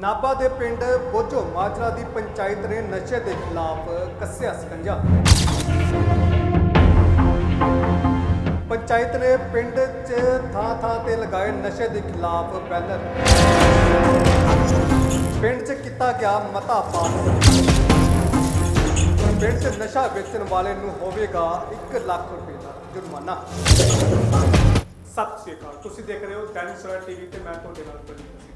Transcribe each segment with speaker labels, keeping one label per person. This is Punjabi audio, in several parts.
Speaker 1: ਨਾਭਾ ਦੇ ਪਿੰਡ ਬੋਝੋ ਮਾਜਰਾ ਦੀ ਪੰਚਾਇਤ ਨੇ ਨਸ਼ੇ ਦੇ ਖਿਲਾਫ ਕੱਸਿਆ ਸਕੰਜਾ। ਪੰਚਾਇਤ ਨੇ ਪਿੰਡ 'ਚ ਥਾਂ ਥਾਂ ਤੇ ਲਗਾਏ ਨਸ਼ੇ ਦੇ ਖਿਲਾਫ ਬੈਨਰ। ਪਿੰਡ 'ਚ ਕੀਤਾ ਗਿਆ ਮਤਾ ਪਾਸ। ਪਿੰਡ 'ਚ ਨਸ਼ਾ ਵੇਚਣ ਵਾਲੇ ਨੂੰ ਹੋਵੇਗਾ 1 ਲੱਖ ਰੁਪਏ ਦਾ ਜੁਰਮਾਨਾ। ਸਤਿ ਸ਼੍ਰੀ ਅਕਾਲ, ਤੁਸੀਂ ਦੇਖ ਰਹੇ ਹੋ ਦੈਨਿਕ ਸਵੇਰਾ ਟੀਵੀ ਤੇ ਮੈਂ ਤੁਹਾਡੇ ਨਾਲ ਪ੍ਰਦੀਪ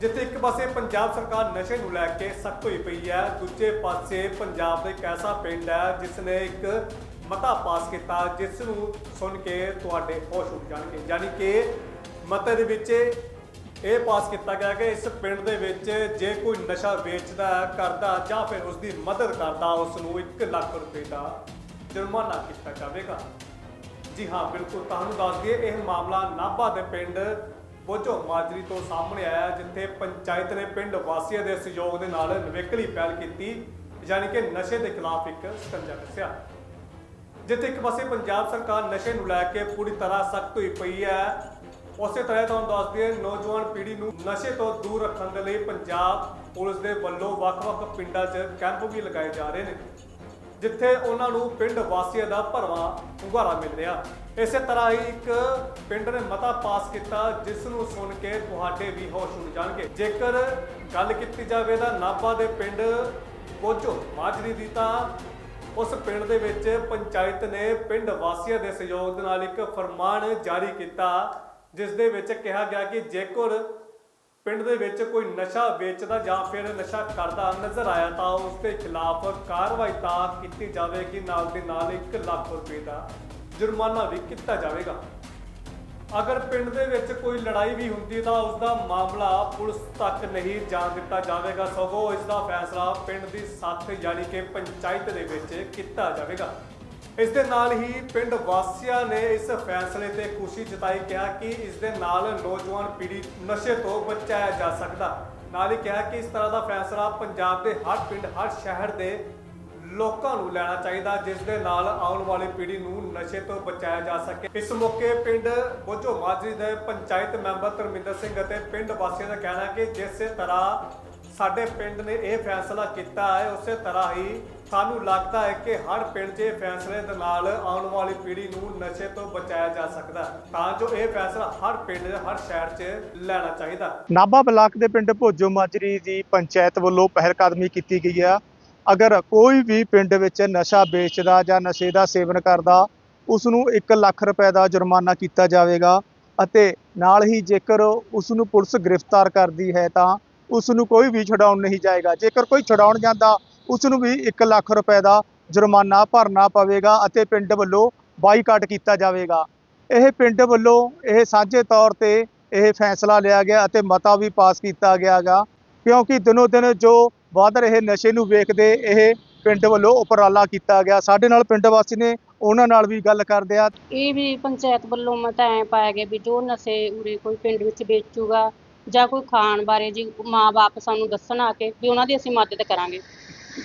Speaker 1: ਜਿੱਥੇ ਇੱਕ ਪਾਸੇ ਪੰਜਾਬ ਸਰਕਾਰ ਨਸ਼ੇ ਨੂੰ ਲੈ ਕੇ ਸਖਤ ਹੋਈ ਪਈ ਹੈ, ਦੂਜੇ ਪਾਸੇ ਪੰਜਾਬ ਦਾ ਇੱਕ ਐਸਾ ਪਿੰਡ ਹੈ ਜਿਸ ਨੇ ਇੱਕ ਮਤਾ ਪਾਸ ਕੀਤਾ ਜਿਸ ਨੂੰ ਸੁਣ ਕੇ ਤੁਹਾਡੇ ਹੋਸ਼ ਉੱਡ ਜਾਣਗੇ। ਯਾਨੀ ਕਿ ਮਤੇ ਦੇ ਵਿੱਚ ਇਹ ਪਾਸ ਕੀਤਾ ਗਿਆ ਕਿ ਇਸ ਪਿੰਡ ਦੇ ਵਿੱਚ ਜੇ ਕੋਈ ਨਸ਼ਾ ਵੇਚਦਾ ਕਰਦਾ ਜਾਂ ਫਿਰ ਉਸ ਦੀ ਮਦਦ ਕਰਦਾ ਉਸ ਨੂੰ 1 ਲੱਖ ਰੁਪਏ ਦਾ ਜੁਰਮਾਨਾ ਕੀਤਾ ਜਾਵੇਗਾ। ਜੀ ਹਾਂ, ਬਿਲਕੁਲ। ਤੁਹਾਨੂੰ ਦੱਸ ਦਈਏ, ਇਹ ਮਾਮਲਾ ਨਾਭਾ ਦੇ ਪਿੰਡ ਬੋਝੋ ਮਾਜਰੀ ਤੋਂ ਸਾਹਮਣੇ ਆਇਆ, ਜਿੱਥੇ ਪੰਚਾਇਤ ਨੇ ਪਿੰਡ ਵਾਸੀਆਂ ਦੇ ਸਹਿਯੋਗ ਦੇ ਨਾਲ ਨਿਵੇਕਲੀ ਪਹਿਲ ਕੀਤੀ। ਯਾਨੀ ਕਿ ਨਸ਼ੇ ਦੇ ਖਿਲਾਫ ਇੱਕ ਸਕੰਜਾ ਕੱਸਿਆ ਜਿੱਥੇ ਇੱਕ ਪਾਸੇ ਪੰਜਾਬ ਸਰਕਾਰ ਨਸ਼ੇ ਨੂੰ ਲੈ ਕੇ ਪੂਰੀ ਤਰ੍ਹਾਂ ਸਖਤ ਹੋਈ ਪਈ ਹੈ, ਉਸੇ ਤਰ੍ਹਾਂ ਤੁਹਾਨੂੰ ਦੱਸ ਦਈਏ, ਨੌਜਵਾਨ ਪੀੜ੍ਹੀ ਨੂੰ ਨਸ਼ੇ ਤੋਂ ਦੂਰ ਰੱਖਣ ਦੇ ਲਈ ਪੰਜਾਬ ਪੁਲਿਸ ਦੇ ਵੱਲੋਂ ਵੱਖ-ਵੱਖ ਪਿੰਡਾਂ 'ਚ ਕੈਂਪ ਵੀ ਲਗਾਏ ਜਾ ਰਹੇ ਨੇ। ਜਿੱਥੇ ਉਹਨਾਂ ਨੂੰ ਪਿੰਡ ਵਾਸੀਆਂ ਦਾ ਭਰਵਾਂ ਹੁੰਗਾਰਾ ਮਿਲ ਰਿਹਾ। ਇਸੇ ਤਰ੍ਹਾਂ ਹੀ ਇੱਕ ਪਿੰਡ ਨੇ ਮਤਾ ਪਾਸ ਕੀਤਾ, ਜਿਸ ਨੂੰ ਸੁਣ ਕੇ ਤੁਹਾਡੇ ਵੀ ਹੋਸ਼ ਉੱਡ ਜਾਣਗੇ। ਜੇਕਰ ਗੱਲ ਕੀਤੀ ਜਾਵੇ ਤਾਂ ਨਾਭਾ ਦੇ ਪਿੰਡ ਕੋਚੋ ਮਾਜਰੀ ਦੀ ਤਾਂ ਉਸ ਪਿੰਡ ਦੇ ਵਿੱਚ ਪੰਚਾਇਤ ਨੇ ਪਿੰਡ ਵਾਸੀਆਂ ਦੇ ਸਹਿਯੋਗ ਦੇ ਨਾਲ ਇੱਕ ਫਰਮਾਨ ਜਾਰੀ ਕੀਤਾ, ਜਿਸ ਦੇ ਵਿੱਚ ਕਿਹਾ ਗਿਆ ਕਿ ਜੇਕਰ ਪਿੰਡ ਦੇ ਵਿੱਚ ਕੋਈ ਨਸ਼ਾ ਵੇਚਦਾ ਜਾਂ ਫਿਰ ਨਸ਼ਾ ਕਰਦਾ ਨਜ਼ਰ ਆਇਆ ਤਾਂ ਉਸ ਦੇ ਖਿਲਾਫ ਕਾਰਵਾਈ ਤਾਂ ਕੀਤੀ ਜਾਵੇਗੀ। ਨਾਲ ਦੇ ਨਾਲ 1 ਲੱਖ ਰੁਪਏ ਦਾ ਜੁਰਮਾਨਾ ਵੀ ਕੀਤਾ ਜਾਵੇਗਾ। ਅਗਰ ਪਿੰਡ ਦੇ ਵਿੱਚ ਕੋਈ ਲੜਾਈ ਵੀ ਹੁੰਦੀ ਤਾਂ ਉਸ ਦਾ ਮਾਮਲਾ ਪੁਲਿਸ ਤੱਕ ਨਹੀਂ ਜਾਣ ਦਿੱਤਾ ਜਾਵੇਗਾ। ਸਗੋਂ ਇਸ ਦਾ ਫੈਸਲਾ ਪਿੰਡ ਦੀ ਸੱਥ ਯਾਨੀ ਕਿ ਪੰਚਾਇਤ ਦੇ ਵਿੱਚ ਕੀਤਾ ਜਾਵੇਗਾ। ਇਸ ਦੇ ਨਾਲ ਹੀ ਪਿੰਡ ਵਾਸੀਆਂ ਨੇ ਇਸ ਫੈਸਲੇ ਤੇ ਖੁਸ਼ੀ ਜਤਾਈ, ਕਿਹਾ ਕਿ ਇਸ ਦੇ ਨਾਲ ਨੌਜਵਾਨ ਪੀੜ੍ਹੀ ਨਸ਼ੇ ਤੋਂ ਬਚਾਇਆ ਜਾ ਸਕਦਾ। ਨਾਲ ਹੀ ਕਿਹਾ ਕਿ ਇਸ ਤਰ੍ਹਾਂ ਦਾ ਫੈਸਲਾ ਪੰਜਾਬ ਦੇ ਹਰ ਪਿੰਡ, ਹਰ ਸ਼ਹਿਰ ਦੇ ਲੋਕਾਂ ਨੂੰ ਲੈਣਾ ਚਾਹੀਦਾ, ਜਿਸ ਦੇ ਨਾਲ ਆਉਣ ਵਾਲੀ ਪੀੜ੍ਹੀ ਨੂੰ ਨਸ਼ੇ ਤੋਂ ਬਚਾਇਆ ਜਾ ਸਕੇ। ਇਸ ਮੌਕੇ ਪਿੰਡ ਬੋਝੋ ਮਾਜਰੀ ਦੇ ਪੰਚਾਇਤ ਮੈਂਬਰ ਧਰਮਿੰਦਰ ਸਿੰਘ ਅਤੇ ਪਿੰਡ ਵਾਸੀਆਂ ਦਾ ਕਹਿਣਾ ਹੈ ਕਿ ਜਿਸ ਤਰ੍ਹਾਂ ਸਾਡੇ ਪਿੰਡ ਨੇ ਇਹ ਫੈਸਲਾ ਕੀਤਾ ਹੈ, ਉਸੇ ਤਰ੍ਹਾਂ ਹੀ ਸਾਨੂੰ ਲੱਗਦਾ ਹੈ ਕਿ ਹਰ ਪਿੰਡ 'ਚ ਇਹ ਫੈਸਲੇ ਦੇ ਨਾਲ ਆਉਣ ਵਾਲੀ ਪੀੜ੍ਹੀ ਨੂੰ ਨਸ਼ੇ ਤੋਂ ਬਚਾਇਆ ਜਾ ਸਕਦਾ ਤਾਂ ਜੋ ਇਹ ਫੈਸਲਾ ਹਰ ਪਿੰਡ, ਹਰ ਸ਼ਹਿਰ 'ਚ ਲੈਣਾ ਚਾਹੀਦਾ
Speaker 2: ਨਾਭਾ ਬਲਾਕ ਦੇ ਪਿੰਡ ਭੋਜੋ ਮਾਜਰੀ ਦੀ ਪੰਚਾਇਤ ਵੱਲੋਂ ਪਹਿਲ ਕਦਮੀ ਕੀਤੀ ਗਈ ਹੈ ਅਗਰ ਕੋਈ ਵੀ ਪਿੰਡ ਵਿੱਚ ਨਸ਼ਾ ਵੇਚਦਾ ਜਾਂ ਨਸ਼ੇ ਦਾ ਸੇਵਨ ਕਰਦਾ, ਉਸ ਨੂੰ 1 ਲੱਖ ਰੁਪਏ ਦਾ ਜੁਰਮਾਨਾ ਕੀਤਾ ਜਾਵੇਗਾ ਅਤੇ ਨਾਲ ਹੀ ਜੇਕਰ ਉਸ ਨੂੰ ਪੁਲਿਸ ਗ੍ਰਿਫਤਾਰ ਕਰਦੀ ਹੈ ਤਾਂ ਉਸ ਨੂੰ ਕੋਈ ਵੀ ਛਡਾਉਣ ਨਹੀਂ ਜਾਏਗਾ। ਜੇਕਰ ਕੋਈ ਛਡਾਉਣ ਜਾਂਦਾ ਉਸ ਨੂੰ ਵੀ 1 ਲੱਖ ਰੁਪਏ ਦਾ ਜੁਰਮਾਨਾ ਭਰਨਾ ਪਵੇਗਾ ਅਤੇ ਪਿੰਡ ਵੱਲੋਂ ਬਾਈਕਾਟ ਕੀਤਾ ਜਾਵੇਗਾ। ਇਹ ਪਿੰਡ ਵੱਲੋਂ ਇਹ ਸਾਂਝੇ ਤੌਰ ਤੇ ਇਹ ਫੈਸਲਾ ਲਿਆ ਗਿਆ ਅਤੇ ਮਤਾ ਵੀ ਪਾਸ ਕੀਤਾ ਗਿਆਗਾ, ਕਿਉਂਕਿ ਦਿਨੋ ਦਿਨ ਜੋ ਵੱਧ ਰਹੇ ਨਸ਼ੇ ਨੂੰ ਵੇਖਦੇ ਇਹ ਪਿੰਡ ਵੱਲੋਂ ਉਪਰਾਲਾ ਕੀਤਾ ਗਿਆ। ਸਾਡੇ ਨਾਲ ਪਿੰਡ ਵਾਸੀ ਨੇ, ਉਹਨਾਂ ਨਾਲ ਵੀ ਗੱਲ ਕਰਦੇ ਆ।
Speaker 3: ਇਹ ਵੀ ਪੰਚਾਇਤ ਵੱਲੋਂ ਮਤਾ ਐ ਪਾਇਆ ਗਿਆ ਵੀ ਜੋ ਨਸ਼ੇ ਉਰੇ ਕੋਈ ਪਿੰਡ ਵਿੱਚ ਵੇਚੂਗਾ ਜਾਂ ਕੋਈ ਖਾਣ ਬਾਰੇ ਜੀ ਮਾਂ-ਬਾਪ ਸਾਨੂੰ ਦੱਸਣ ਆ ਕੇ ਵੀ ਉਹਨਾਂ ਦੀ ਅਸੀਂ ਮਦਦ ਕਰਾਂਗੇ।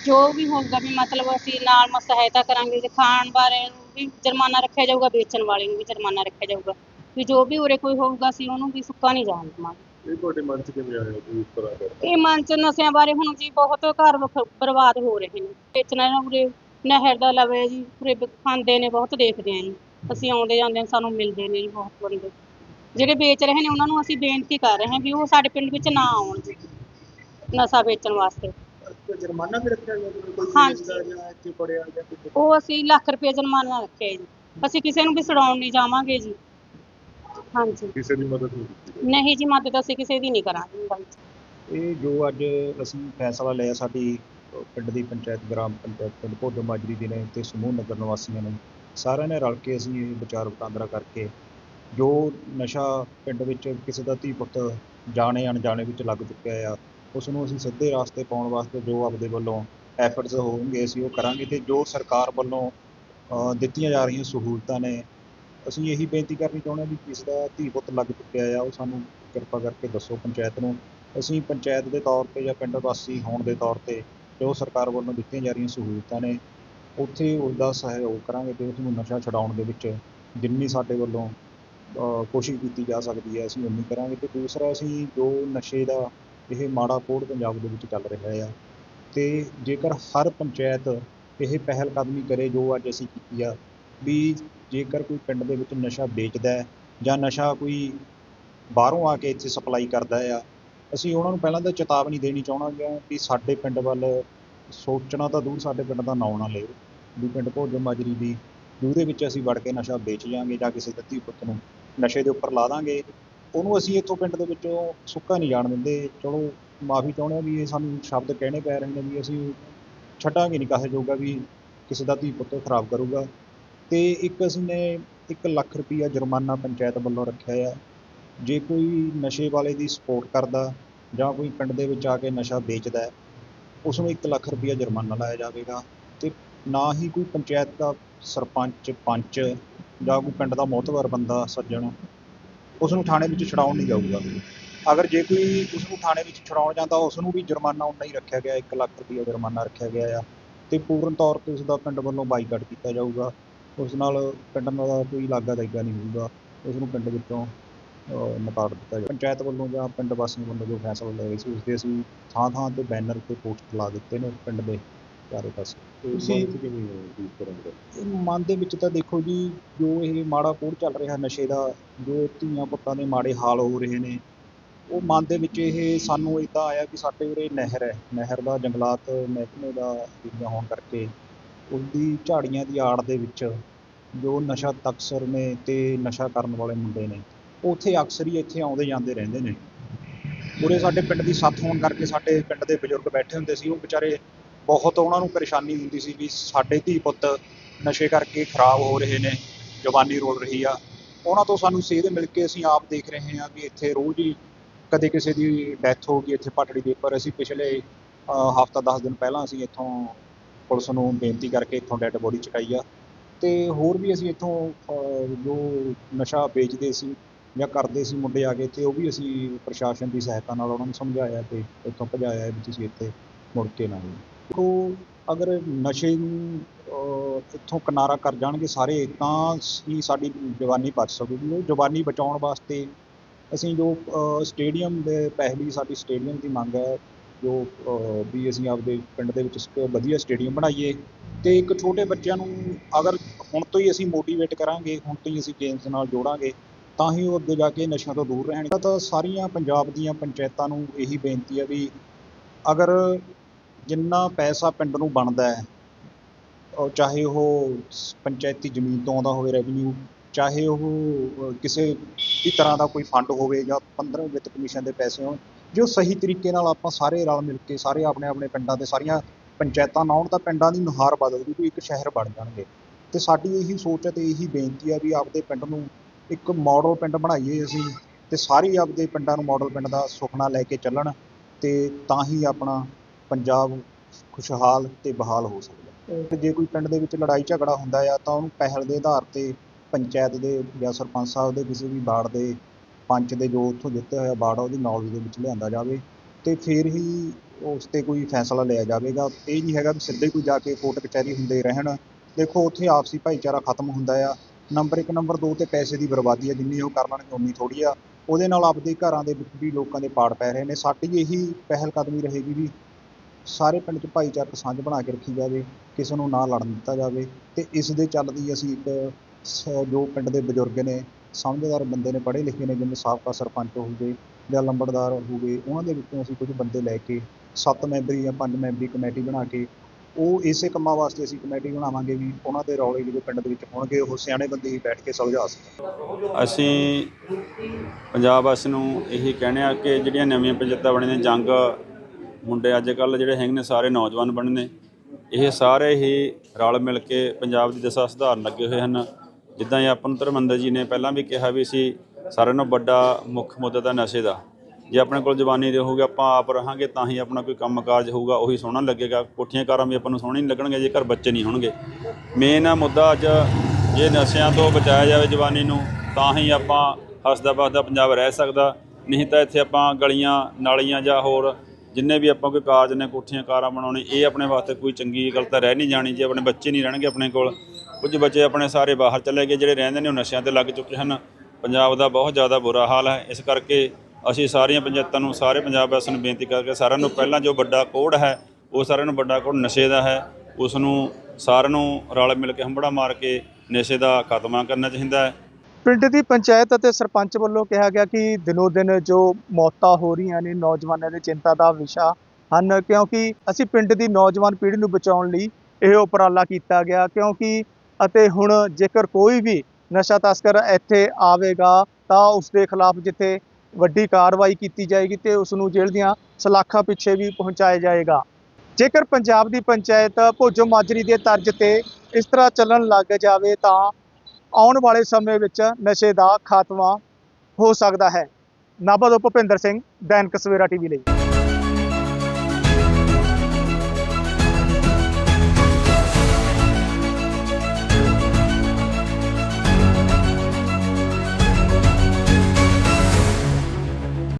Speaker 3: ਜੋ ਵੀ ਹੋਊਗਾ ਵੀ ਮਤਲਬ ਅਸੀਂ ਨਾਲ ਮ ਸਹਾਇਤਾ ਕਰਾਂਗੇ ਜੇ ਖਾਣ ਬਾਰੇ ਵੀ ਜੁਰਮਾਨਾ ਰੱਖਿਆ ਜਾਊਗਾ ਵੇਚਣ ਵਾਲੇ ਨੂੰ ਵੀ ਜੁਰਮਾਨਾ ਰੱਖਿਆ ਜਾਊਗਾ। ਵੀ ਜੋ ਵੀ ਉਰੇ ਕੋਈ ਹੋਊਗਾ ਅਸੀਂ ਉਹਨੂੰ ਵੀ ਸੁੱਕਾ ਨਹੀਂ ਜਾਣ ਦੇਵਾਂਗੇ।
Speaker 4: ਇਹ ਤੁਹਾਡੇ ਮਨ 'ਚ ਕਿਵੇਂ ਆਇਆ ਕੋਈ ਇਸ ਤਰ੍ਹਾਂ ਦਾ
Speaker 3: ਇਹ ਮਨ ਚ ਨਸ਼ਿਆਂ ਬਾਰੇ ਹੁਣ ਜੀ ਬਹੁਤ ਘਰ ਵਖ- ਬਰਬਾਦ ਹੋ ਰਹੇ ਨੇ। ਵੇਚਣਾ ਨਾ ਉਰੇ ਨਹਿਰ ਦਾ ਲਵੇ ਜੀ ਉਰੇ ਬ- ਖਾਂਦੇ ਨੇ ਬਹੁਤ ਦੇਖਦੇ ਆਂ ਜੀ। ਅਸੀਂ ਆਉਂਦੇ ਜਾਂਦੇ ਸਾਨੂੰ ਮਿਲਦੇ ਨੇ ਜੀ ਬਹੁਤ ਬੰਦੇ ਜਿਹੜੇ ਵੇਚ ਰਹੇ ਨੇ ਉਹਨਾਂ ਨੂੰ ਅਸੀਂ ਬੇਨਤੀ ਕਰ ਰਹੇ ਹਾਂ ਵੀ ਉਹ ਸਾਡੇ ਪਿੰਡ ਵਿੱਚ ਨਾ ਆਉਣ ਜੀ ਨਸ਼ਾ ਵੇਚਣ ਵਾਸਤੇ।
Speaker 2: ਕੋਈ ਜੁਰਮਾਨਾ ਵੀ ਰੱਖਿਆ ਗਿਆ ਕੋਈ
Speaker 3: ਹਾਂਜੀ।
Speaker 2: ਜਾਂ ਇੱਥੇ ਪੜਿਆ ਜਾਂ ਕਿਤੇ
Speaker 3: ਉਹ ਅਸੀਂ ਲੱਖ ਰੁਪਏ ਜੁਰਮਾਨਾ ਰੱਖਿਆ ਜੀ। ਅਸੀਂ ਕਿਸੇ ਨੂੰ ਵੀ ਛਡਾਉਣ ਨਹੀਂ ਜਾਵਾਂਗੇ ਜੀ। ਹਾਂਜੀ।
Speaker 4: ਕਿਸੇ ਦੀ ਮਦਦ ਨਹੀਂ ਕੀਤੀ।
Speaker 3: ਨਹੀਂ ਜੀ ਮਦਦ ਅਸੀਂ ਕਿਸੇ ਦੀ ਨਹੀਂ ਕਰਾਂਗੇ ਬਾਈ ਜੀ।
Speaker 5: ਇਹ ਜੋ ਅੱਜ ਅਸੀਂ ਫੈਸਲਾ ਲਿਆ ਸਾਡੀ ਪਿੰਡ ਦੀ ਪੰਚਾਇਤ ਗ੍ਰਾਮ ਪੰਚਾਇਤ ਪਿੰਡ ਭੋਜੋ ਮਾਜਰੀ ਦੀ ਨੇ ਤੇ ਸਮੂਹ ਨਗਰ ਨਿਵਾਸੀਆਂ ਨੇ ਸਾਰਿਆਂ ਨੇ ਰਲ ਕੇ ਅਸੀਂ ਇਹ ਵਿਚਾਰ ਵਟਾਂਦਰਾ ਕਰਕੇ ਜੋ ਨਸ਼ਾ ਪਿੰਡ ਵਿੱਚ ਕਿਸੇ ਦਾ ਧੀ ਪੁੱਤ ਜਾਣੇ ਅਣਜਾਣੇ ਵਿੱਚ ਲੱਗ ਚੁੱਕਿਆ ਆ ਉਸ ਨੂੰ ਅਸੀਂ ਸਿੱਧੇ ਰਸਤੇ ਪਾਉਣ ਵਾਸਤੇ ਜੋ ਆਪਦੇ ਵੱਲੋਂ ਐਫਰਟਸ ਹੋਣਗੇ ਅਸੀਂ ਉਹ ਕਰਾਂਗੇ ਅਤੇ ਜੋ ਸਰਕਾਰ ਵੱਲੋਂ ਦਿੱਤੀਆਂ ਜਾ ਰਹੀਆਂ ਸਹੂਲਤਾਂ ਨੇ, ਅਸੀਂ ਇਹੀ ਬੇਨਤੀ ਕਰਨੀ ਚਾਹੁੰਦੇ ਹਾਂ ਵੀ ਕਿਸੇ ਦਾ ਧੀ ਪੁੱਤ ਲੱਗ ਚੁੱਕਿਆ ਆ, ਉਹ ਸਾਨੂੰ ਕਿਰਪਾ ਕਰਕੇ ਦੱਸੋ ਪੰਚਾਇਤ ਨੂੰ। ਅਸੀਂ ਪੰਚਾਇਤ ਦੇ ਤੌਰ ਤੇ ਜਾਂ ਪਿੰਡ ਵਾਸੀ ਹੋਣ ਦੇ ਤੌਰ ਤੇ ਜੋ ਸਰਕਾਰ ਵੱਲੋਂ ਦਿੱਤੀਆਂ ਜਾ ਰਹੀਆਂ ਸਹੂਲਤਾਂ ਨੇ, ਉੱਥੇ ਉਸ ਦਾ ਸਹਿਯੋਗ ਕਰਾਂਗੇ ਅਤੇ ਉਸ ਨੂੰ ਨਸ਼ਾ ਛਡਾਉਣ ਦੇ ਵਿੱਚ ਜਿੰਨੀ ਸਾਡੇ ਵੱਲੋਂ ਕੋਸ਼ਿਸ਼ ਕੀਤੀ ਜਾ ਸਕਦੀ ਹੈ, ਅਸੀਂ ਉਨੀ ਕਰਾਂਗੇ ਅਤੇ ਦੂਸਰਾ ਅਸੀਂ ਜੋ ਨਸ਼ੇ ਦਾ ਇਹ ਮਾੜਾ ਕੋਡ ਪੰਜਾਬ ਦੇ ਵਿੱਚ ਚੱਲ ਰਿਹਾ ਆ ਅਤੇ ਜੇਕਰ ਹਰ ਪੰਚਾਇਤ ਇਹ ਪਹਿਲ ਕਦਮੀ ਕਰੇ ਜੋ ਅੱਜ ਅਸੀਂ ਕੀਤੀ ਆ, ਵੀ ਜੇਕਰ ਕੋਈ ਪਿੰਡ ਦੇ ਵਿੱਚ ਨਸ਼ਾ ਵੇਚਦਾ ਜਾਂ ਨਸ਼ਾ ਕੋਈ ਬਾਹਰੋਂ ਆ ਕੇ ਇੱਥੇ ਸਪਲਾਈ ਕਰਦਾ ਆ, ਅਸੀਂ ਉਹਨਾਂ ਨੂੰ ਪਹਿਲਾਂ ਤਾਂ ਚੇਤਾਵਨੀ ਦੇਣੀ ਚਾਹਣਾਗੇ ਵੀ ਸਾਡੇ ਪਿੰਡ ਵੱਲ ਸੋਚਣਾ ਤਾਂ ਦੂਰ, ਸਾਡੇ ਪਿੰਡ ਦਾ ਨਾਂ ਨਾ ਲਿਓ, ਵੀ ਪਿੰਡ ਭੋਜਨ ਮਾਜਰੀ ਦੀ ਉਹਦੇ ਵਿੱਚ ਅਸੀਂ ਵੜ ਕੇ ਨਸ਼ਾ ਵੇਚ ਜਾਂਗੇ ਜਾਂ ਕਿਸੇ ਦਿੱਤੀ ਪੁੱਤ ਨੂੰ ਨਸ਼ੇ ਦੇ ਉੱਪਰ ਲਾ ਦਾਂਗੇ ਉਹਨੂੰ ਅਸੀਂ ਇੱਥੋਂ ਪਿੰਡ ਦੇ ਵਿੱਚੋਂ ਸੁੱਕਾ ਨਹੀਂ ਜਾਣ ਦਿੰਦੇ। ਚਲੋ ਮਾਫੀ ਚਾਹੁੰਦੇ ਹਾਂ ਵੀ ਇਹ ਸਾਨੂੰ ਸ਼ਬਦ ਕਹਿਣੇ ਪੈ ਰਹੇ ਨੇ ਵੀ ਅਸੀਂ ਛੱਡਾਂਗੇ ਨਹੀਂ ਕਾਹੇ ਜੋਗਾ ਵੀ ਕਿਸੇ ਦਾ ਧੀ ਪੁੱਤ ਖਰਾਬ ਕਰੂਗਾ। ਤੇ ਇੱਕ ਅਸੀਂ ਨੇ 1 ਲੱਖ ਰੁਪਈਆ ਜੁਰਮਾਨਾ ਪੰਚਾਇਤ ਵੱਲੋਂ ਰੱਖਿਆ ਆ। ਜੇ ਕੋਈ ਨਸ਼ੇ ਵਾਲੇ ਦੀ ਸਪੋਰਟ ਕਰਦਾ ਜਾਂ ਕੋਈ ਪਿੰਡ ਦੇ ਵਿੱਚ ਆ ਕੇ ਨਸ਼ਾ ਵੇਚਦਾ ਹੈ, ਉਸ ਨੂੰ 1 ਲੱਖ ਰੁਪਈਆ ਜੁਰਮਾਨਾ ਲਾਇਆ ਜਾਵੇਗਾ। ਤੇ ਨਾ ਹੀ ਕੋਈ ਪੰਚਾਇਤ ਦਾ ਸਰਪੰਚ ਪੰਚ ਜਾਂ ਕੋਈ ਪਿੰਡ ਦਾ ਮੋਹਤਵਰ ਬੰਦਾ, ਸੱਜਣ ਉਸ ਨੂੰ ਥਾਣੇ ਵਿੱਚ ਛਡਾਉਣ ਨਹੀਂ ਜਾਊਗਾ। ਅਗਰ ਜੇ ਕੋਈ ਉਸ ਨੂੰ ਥਾਣੇ ਵਿੱਚ ਛਡਾਉਣ ਜਾਂਦਾ ਉਸ ਨੂੰ ਵੀ ਜੁਰਮਾਨਾ ਉਨਾ ਹੀ ਰੱਖਿਆ ਗਿਆ 1 ਲੱਖ ਰੁਪਈਆ ਜੁਰਮਾਨਾ ਰੱਖਿਆ ਗਿਆ ਆ। ਤੇ ਪੂਰਨ ਤੌਰ ਤੇ ਉਸ ਦਾ ਪਿੰਡ ਵੱਲੋਂ ਬਾਈਕਾਟ ਕੀਤਾ ਜਾਊਗਾ। ਉਸ ਨਾਲ ਪਿੰਡ ਦਾ ਕੋਈ ਲਾਗਾ ਦਾਇਗਾ ਨਹੀਂ ਹੋਊਗਾ। ਉਸ ਨੂੰ ਪਿੰਡ ਵਿੱਚੋਂ ਨਕਾਰ ਦਿੱਤਾ ਜਾਊਗਾ ਪੰਚਾਇਤ ਵੱਲੋਂ ਜਾਂ ਪਿੰਡ ਵਾਸੀਆਂ ਵੱਲੋਂ ਜੋ ਫੈਸਲਾ ਲਿਆ ਗਿਆ ਸੀ ਉਸ ਦੇ ਅਸੀਂ ਥਾਂ ਥਾਂ ਤੇ ਬੈਨਰ ਤੇ ਪੋਸਟਰ ਲਾ ਦਿੱਤੇ ਨੇ ਪਿੰਡ ਦੇ। ਚਾਰੇ ਪਾਸੇ। ਤੁਸੀਂ-
Speaker 4: ਕਿਵੇਂ
Speaker 5: ਮਨ ਦੇ ਵਿੱਚ ਤਾਂ ਦੇਖੋ ਜੀ ਜੋ ਇਹ ਮਾੜਾ ਕੋੜ ਚੱਲ ਰਿਹਾ ਨਸ਼ੇ ਦਾ ਜੋ ਧੀਆਂ ਪੁੱਤਾਂ ਦੇ ਮਾੜੇ ਹਾਲ ਹੋ ਰਹੇ ਨੇ ਉਹ ਮਨ ਦੇ ਵਿੱਚ ਇਹ ਸਾਨੂੰ ਇਦਾਂ ਆਇਆ ਕਿ ਸਾਡੇ ਉਰੇ ਨਹਿਰ ਹੈ। ਨਹਿਰ ਦਾ ਜੰਗਲਾਤ ਮਹਿਕਮੇ ਦਾ ਏਰੀਆ ਹੋਣ ਕਰਕੇ ਉਸਦੀ ਝਾੜੀਆਂ ਦੀ ਆੜ ਦੇ ਵਿੱਚ ਜੋ ਨਸ਼ਾ ਤਕਸਰ ਨੇ ਤੇ ਨਸ਼ਾ ਕਰਨ ਵਾਲੇ ਮੁੰਡੇ ਨੇ ਉਹ ਉੱਥੇ ਅਕਸਰ ਹੀ ਇੱਥੇ ਆਉਂਦੇ ਜਾਂਦੇ ਰਹਿੰਦੇ ਨੇ। ਉਰੇ ਸਾਡੇ ਪਿੰਡ ਦੀ ਸੱਥ ਹੋਣ ਕਰਕੇ ਸਾਡੇ ਪਿੰਡ ਦੇ ਬਜ਼ੁਰਗ ਬੈਠੇ ਹੁੰਦੇ ਸੀ ਉਹ ਵਿਚਾਰੇ ਬਹੁਤ ਉਹਨਾਂ ਨੂੰ ਪਰੇਸ਼ਾਨੀ ਹੁੰਦੀ ਸੀ ਵੀ ਸਾਡੇ ਧੀ ਪੁੱਤ ਨਸ਼ੇ ਕਰਕੇ ਖਰਾਬ ਹੋ ਰਹੇ ਨੇ, ਜਵਾਨੀ ਰੋਲ ਰਹੀ ਆ। ਉਹਨਾਂ ਤੋਂ ਸਾਨੂੰ ਸੇਧ ਮਿਲ ਕੇ ਅਸੀਂ ਆਪ ਦੇਖ ਰਹੇ ਹਾਂ ਵੀ ਇੱਥੇ ਰੋਜ਼ ਹੀ ਕਦੇ ਕਿਸੇ ਦੀ ਡੈਥ ਹੋ ਗਈ, ਇੱਥੇ ਪਟੜੀ ਦੇ ਉੱਪਰ ਅਸੀਂ ਪਿਛਲੇ ਹਫਤਾ 10 ਦਿਨ ਪਹਿਲਾਂ ਅਸੀਂ ਇੱਥੋਂ ਪੁਲਿਸ ਨੂੰ ਬੇਨਤੀ ਕਰਕੇ ਇੱਥੋਂ ਡੈੱਡ ਬੋਡੀ ਚੁਕਾਈ ਆ। ਤੇ ਹੋਰ ਵੀ ਅਸੀਂ ਇੱਥੋਂ ਜੋ ਨਸ਼ਾ ਵੇਚਦੇ ਸੀ ਜਾਂ ਕਰਦੇ ਸੀ ਮੁੰਡੇ ਆ ਕੇ ਤੇ ਉਹ ਵੀ ਅਸੀਂ ਪ੍ਰਸ਼ਾਸਨ ਦੀ ਸਹਾਇਤਾ ਨਾਲ ਉਹਨਾਂ ਨੂੰ ਸਮਝਾਇਆ ਤੇ ਇੱਥੋਂ ਭਜਾਇਆ ਵੀ ਤੁਸੀਂ ਇੱਥੇ ਮੁੜ ਕੇ ਨਾ ਆਇਓ ਦੇਖੋ ਅਗਰ ਨਸ਼ੇ ਨੂੰ ਇੱਥੋਂ ਕਿਨਾਰਾ ਕਰ ਜਾਣਗੇ ਸਾਰੇ, ਤਾਂ ਹੀ ਸਾਡੀ ਜਵਾਨੀ ਬਚ ਸਕੂਗੀ ਉਹ ਜਵਾਨੀ ਬਚਾਉਣ ਵਾਸਤੇ ਅਸੀਂ ਜੋ ਸਟੇਡੀਅਮ ਦੇ ਪਹਿਲੀ ਸਾਡੀ ਸਟੇਡੀਅਮ ਦੀ ਮੰਗ ਹੈ, ਜੋ ਵੀ ਅਸੀਂ ਆਪਦੇ ਪਿੰਡ ਦੇ ਵਿੱਚ ਵਧੀਆ ਸਟੇਡੀਅਮ ਬਣਾਈਏ ਤੇ ਇੱਕ ਛੋਟੇ ਬੱਚਿਆਂ ਨੂੰ ਅਗਰ ਹੁਣ ਤੋਂ ਹੀ ਅਸੀਂ ਮੋਟੀਵੇਟ ਕਰਾਂਗੇ, ਹੁਣ ਤੋਂ ਹੀ ਅਸੀਂ ਗੇਮਸ ਨਾਲ ਜੋੜਾਂਗੇ, ਤਾਂ ਹੀ ਉਹ ਅੱਗੇ ਜਾ ਕੇ ਨਸ਼ਿਆਂ ਤੋਂ ਦੂਰ ਰਹਿਣਗੇ। ਤਾਂ ਸਾਰੀਆਂ ਪੰਜਾਬ ਦੀਆਂ ਪੰਚਾਇਤਾਂ ਨੂੰ ਇਹੀ ਬੇਨਤੀ ਹੈ ਵੀ ਅਗਰ ਜਿੰਨਾ ਪੈਸਾ ਪਿੰਡ ਨੂੰ ਬਣਦਾ ਹੈ, ਉਹ ਚਾਹੇ ਉਹ ਪੰਚਾਇਤੀ ਜ਼ਮੀਨ ਤੋਂ ਆਉਂਦਾ ਹੋਵੇ ਰੈਵਨਿਊ ਚਾਹੇ ਉਹ ਕਿਸੇ ਵੀ ਤਰ੍ਹਾਂ ਦਾ ਕੋਈ ਫੰਡ ਹੋਵੇ ਜਾਂ 15 ਵਿੱਤ ਕਮਿਸ਼ਨ ਦੇ ਪੈਸੇ ਹੋਣ, ਜੋ ਸਹੀ ਤਰੀਕੇ ਨਾਲ ਆਪਾਂ ਸਾਰੇ ਰਲ ਮਿਲ ਕੇ, ਸਾਰੇ ਆਪਣੇ ਆਪਣੇ ਪਿੰਡਾਂ ਦੇ ਸਾਰੀਆਂ ਪੰਚਾਇਤਾਂ ਨਾਲ ਆਉਣ ਤਾਂ ਪਿੰਡਾਂ ਦੀ ਨੁਹਾਰ ਬਦਲ ਜੂਗੀ ਇੱਕ ਸ਼ਹਿਰ ਬਣ ਜਾਣਗੇ। ਅਤੇ ਸਾਡੀ ਇਹੀ ਸੋਚ ਹੈ ਅਤੇ ਇਹੀ ਬੇਨਤੀ ਹੈ ਵੀ ਆਪਦੇ ਪਿੰਡ ਨੂੰ ਇੱਕ ਮਾਡਲ ਪਿੰਡ ਬਣਾਈਏ ਅਸੀਂ ਅਤੇ ਸਾਰੇ ਆਪਦੇ ਪਿੰਡਾਂ ਨੂੰ ਮਾਡਲ ਪਿੰਡ ਦਾ ਸੁਪਨਾ ਲੈ ਕੇ ਚੱਲਣ ਅਤੇ ਤਾਂ ਹੀ ਆਪਣਾ ਪੰਜਾਬ ਖੁਸ਼ਹਾਲ ਤੇ ਬਹਾਲ ਹੋ ਸਕਦਾ ਜੇ ਕੋਈ ਪਿੰਡ ਦੇ ਵਿੱਚ ਲੜਾਈ ਝਗੜਾ ਹੁੰਦਾ ਆ, ਤਾਂ ਉਹਨੂੰ ਪਹਿਲ ਦੇ ਆਧਾਰ ਤੇ ਪੰਚਾਇਤ ਦੇ ਜਾਂ ਸਰਪੰਚ ਸਾਹਿਬ ਦੇ ਕਿਸੇ ਵੀ ਵਾਰਡ ਦੇ ਪੰਚ ਦੇ ਜੋ ਉੱਥੋਂ ਜਿੱਤੇ ਹੋਇਆ ਵਾਰਡ ਆ, ਉਹਦੀ ਨੌਲੇਜ ਦੇ ਵਿੱਚ ਲਿਆਂਦਾ ਜਾਵੇ ਤੇ ਫਿਰ ਹੀ ਉਸ ਤੇ ਕੋਈ ਫੈਸਲਾ ਲਿਆ ਜਾਵੇਗਾ। ਇਹ ਨਹੀਂ ਹੈਗਾ ਵੀ ਸਿੱਧੇ ਕੋਈ ਜਾ ਕੇ ਕੋਰਟ ਕਚਹਿਰੀ ਹੁੰਦੇ ਰਹਿਣ। ਦੇਖੋ, ਉੱਥੇ ਆਪਸੀ ਭਾਈਚਾਰਾ ਖਤਮ ਹੁੰਦਾ ਆ। ਨੰਬਰ 1 ਨੰਬਰ 2 ਤੇ ਪੈਸੇ ਦੀ ਬਰਬਾਦੀ ਆ, ਜਿੰਨੀ ਉਹ ਕਰ ਲੈਣਗੇ ਉਨੀ ਥੋੜੀ ਆ। ਉਹਦੇ ਨਾਲ ਆਪਦੇ ਘਰਾਂ ਦੇ ਵਿੱਚ ਵੀ ਲੋਕਾਂ ਦੇ ਪਾੜ ਪੈ ਰਹੇ ਨੇ। ਸਾਡੀ ਇਹੀ ਪਹਿਲ ਕਦਮੀ ਰਹੇਗੀ ਵੀ ਸਾਰੇ ਪਿੰਡ 'ਚ ਭਾਈਚਾਰਕ ਸਾਂਝ ਬਣਾ ਕੇ ਰੱਖੀ ਜਾਵੇ, ਕਿਸੇ ਨੂੰ ਨਾ ਲੜਨ ਦਿੱਤਾ ਜਾਵੇ ਅਤੇ ਇਸ ਦੇ ਚੱਲਦੀ ਅਸੀਂ ਇੱਕ ਸ- ਜੋ ਪਿੰਡ ਦੇ ਬਜ਼ੁਰਗ ਨੇ, ਸਮਝਦਾਰ ਬੰਦੇ ਨੇ ਪੜ੍ਹੇ ਲਿਖੇ ਨੇ, ਜਿਵੇਂ ਸਾਬਕਾ ਸਰਪੰਚ ਹੋ ਗਏ ਜਾਂ ਲੰਬੜਦਾਰ ਹੋ ਗਏ, ਉਹਨਾਂ ਦੇ ਵਿੱਚੋਂ ਅਸੀਂ ਕੁਝ ਬੰਦੇ ਲੈ ਕੇ ਸੱਤ ਮੈਂਬਰੀ ਜਾਂ ਪੰਜ ਮੈਂਬਰੀ ਕਮੇਟੀ ਬਣਾ ਕੇ ਉਹ ਇਸੇ ਕੰਮਾਂ ਵਾਸਤੇ ਅਸੀਂ ਕਮੇਟੀ ਬਣਾਵਾਂਗੇ ਵੀ ਉਹਨਾਂ ਦੇ ਰੌਲੇ ਜਿਹੜੇ ਪਿੰਡ ਦੇ ਵਿੱਚ ਹੋਣਗੇ, ਉਹ ਸਿਆਣੇ ਬੰਦੇ ਹੀ ਬੈਠ ਕੇ ਸੁਲਝਾ ਸਕਣ।
Speaker 6: ਅਸੀਂ ਪੰਜਾਬ ਵਾਸੀ ਨੂੰ ਇਹੀ ਕਹਿੰਦੇ ਆ ਕਿ ਜਿਹੜੀਆਂ ਨਵੀਆਂ ਪੰਚਾਇਤਾਂ ਬਣੀਆਂ ਨੇ ਜੰਗ ਮੁੰਡੇ ਅੱਜ ਕੱਲ ਜਿਹੜੇ ਹੈਗੇ ਨੇ ਸਾਰੇ ਨੌਜਵਾਨ ਬਣੇ ਨੇ। ਇਹ ਸਾਰੇ ਹੀ ਰਲ ਮਿਲ ਕੇ ਪੰਜਾਬ ਦੀ ਦਸ਼ਾ ਸੁਧਾਰਨ ਲੱਗੇ ਹੋਏ ਹਨ। ਜਿੱਦਾਂ ਇਹ ਆਪਾਂ ਨੂੰ ਧਰਮਿੰਦਰ ਜੀ ਨੇ ਪਹਿਲਾਂ ਵੀ ਕਿਹਾ ਵੀ ਅਸੀਂ ਸਾਰਿਆਂ ਨਾਲੋਂ ਵੱਡਾ ਮੁੱਖ ਮੁੱਦਾ ਤਾਂ ਨਸ਼ੇ ਦਾ। ਜੇ ਆਪਣੇ ਕੋਲ ਜਵਾਨੀ ਰਹੂਗੀ ਆਪਾਂ ਆਪ ਰਹਾਂਗੇ, ਤਾਂ ਹੀ ਆਪਣਾ ਕੋਈ ਕੰਮ ਕਾਰਜ ਹੋਊਗਾ, ਉਹੀ ਸੋਹਣਾ ਲੱਗੇਗਾ। ਕੋਠੀਆਂ ਕਾਰਾਂ ਵੀ ਆਪਾਂ ਨੂੰ ਸੋਹਣੇ ਨਹੀਂ ਲੱਗਣਗੇ ਜੇਕਰ ਬੱਚੇ ਨਹੀਂ ਹੋਣਗੇ। ਮੇਨ ਆ ਮੁੱਦਾ ਅੱਜ, ਜੇ ਨਸ਼ਿਆਂ ਤੋਂ ਬਚਾਇਆ ਜਾਵੇ ਜਵਾਨੀ ਨੂੰ, ਤਾਂ ਹੀ ਆਪਾਂ ਹੱਸਦਾ ਵਸਦਾ ਪੰਜਾਬ ਰਹਿ ਸਕਦਾ। ਨਹੀਂ ਤਾਂ ਇੱਥੇ ਆਪਾਂ ਗਲੀਆਂ, ਨਾਲੀਆਂ ਜਾਂ ਹੋਰ ਜਿੰਨੇ ਵੀ ਆਪਾਂ ਕੋਈ ਕਾਰਜ ਨੇ, ਕੋਠੀਆਂ, ਕਾਰਾਂ ਬਣਾਉਣੇ, ਇਹ ਆਪਣੇ ਵਾਸਤੇ ਕੋਈ ਚੰਗੀ ਗੱਲ ਤਾਂ ਰਹਿ ਨਹੀਂ ਜਾਣੀ। ਜੇ ਆਪਣੇ ਬੱਚੇ ਨਹੀਂ ਰਹਿਣਗੇ ਆਪਣੇ ਕੋਲ, ਕੁਝ ਬੱਚੇ ਆਪਣੇ ਸਾਰੇ ਬਾਹਰ ਚਲੇ ਗਏ, ਜਿਹੜੇ ਰਹਿੰਦੇ ਨੇ ਉਹ ਨਸ਼ਿਆਂ ਤੇ ਲੱਗ ਚੁੱਕੇ ਹਨ। ਪੰਜਾਬ ਦਾ ਬਹੁਤ ਜ਼ਿਆਦਾ ਬੁਰਾ ਹਾਲ ਹੈ। ਇਸ ਕਰਕੇ ਅਸੀਂ ਸਾਰੀਆਂ ਪੰਚਾਇਤਾਂ ਨੂੰ, ਸਾਰੇ ਪੰਜਾਬ ਵਾਸੀਆਂ ਨੂੰ ਬੇਨਤੀ ਕਰਕੇ ਸਾਰਿਆਂ ਨੂੰ ਪਹਿਲਾਂ ਜੋ ਵੱਡਾ ਕੋੜ ਹੈ, ਉਹ ਸਾਰਿਆਂ ਨੂੰ ਵੱਡਾ ਕੋੜ ਨਸ਼ੇ ਦਾ ਹੈ। ਉਸ ਨੂੰ ਸਾਰਿਆਂ ਨੂੰ ਰਲ ਮਿਲ ਕੇ ਹੰਬੜਾ ਮਾਰ ਕੇ ਨਸ਼ੇ ਦਾ ਖਾਤਮਾ ਕਰਨਾ ਚਾਹੀਦਾ ਹੈ।
Speaker 2: ਪਿੰਡ ਦੀ ਪੰਚਾਇਤ ਅਤੇ ਸਰਪੰਚ ਵੱਲੋਂ ਕਿਹਾ ਗਿਆ ਕਿ ਦਿਨੋ ਦਿਨ ਜੋ ਮੌਤਾਂ ਹੋ ਰਹੀਆਂ ਨੇ, ਨੌਜਵਾਨਾਂ ਦੇ ਚਿੰਤਾ ਦਾ ਵਿਸ਼ਾ ਹਨ, ਕਿਉਂਕਿ ਅਸੀਂ ਪਿੰਡ ਦੀ ਨੌਜਵਾਨ ਪੀੜ੍ਹੀ ਨੂੰ ਬਚਾਉਣ ਲਈ ਇਹ ਉਪਰਾਲਾ ਕੀਤਾ ਗਿਆ। ਕਿਉਂਕਿ ਅਤੇ ਹੁਣ ਜੇਕਰ ਕੋਈ ਵੀ ਨਸ਼ਾ ਤਸਕਰ ਇੱਥੇ ਆਵੇਗਾ, ਤਾਂ ਉਸ ਦੇ ਖਿਲਾਫ ਜਿੱਥੇ ਵੱਡੀ ਕਾਰਵਾਈ ਕੀਤੀ ਜਾਏਗੀ ਤੇ ਉਸ ਨੂੰ ਜੇਲ੍ਹ ਦੀਆਂ ਸਲਾਖਾਂ ਪਿੱਛੇ ਵੀ ਪਹੁੰਚਾਇਆ ਜਾਏਗਾ। ਜੇਕਰ ਪੰਜਾਬ ਦੀ ਪੰਚਾਇਤ ਭੋਜੋ ਮਾਜਰੀ ਦੇ ਤਰਜ਼ ਤੇ ਇਸ ਤਰ੍ਹਾਂ ਚੱਲਣ ਲੱਗ ਜਾਵੇ, ਤਾਂ ਆਉਣ ਵਾਲੇ ਸਮੇਂ ਵਿੱਚ ਨਸ਼ੇ ਦਾ ਖਾਤਮਾ ਹੋ ਸਕਦਾ ਹੈ। ਨਾਭਾ ਤੋਂ ਭੁਪਿੰਦਰ ਸਿੰਘ, ਦੈਨਿਕ ਸਵੇਰਾ ਟੀਵੀ ਲਈ।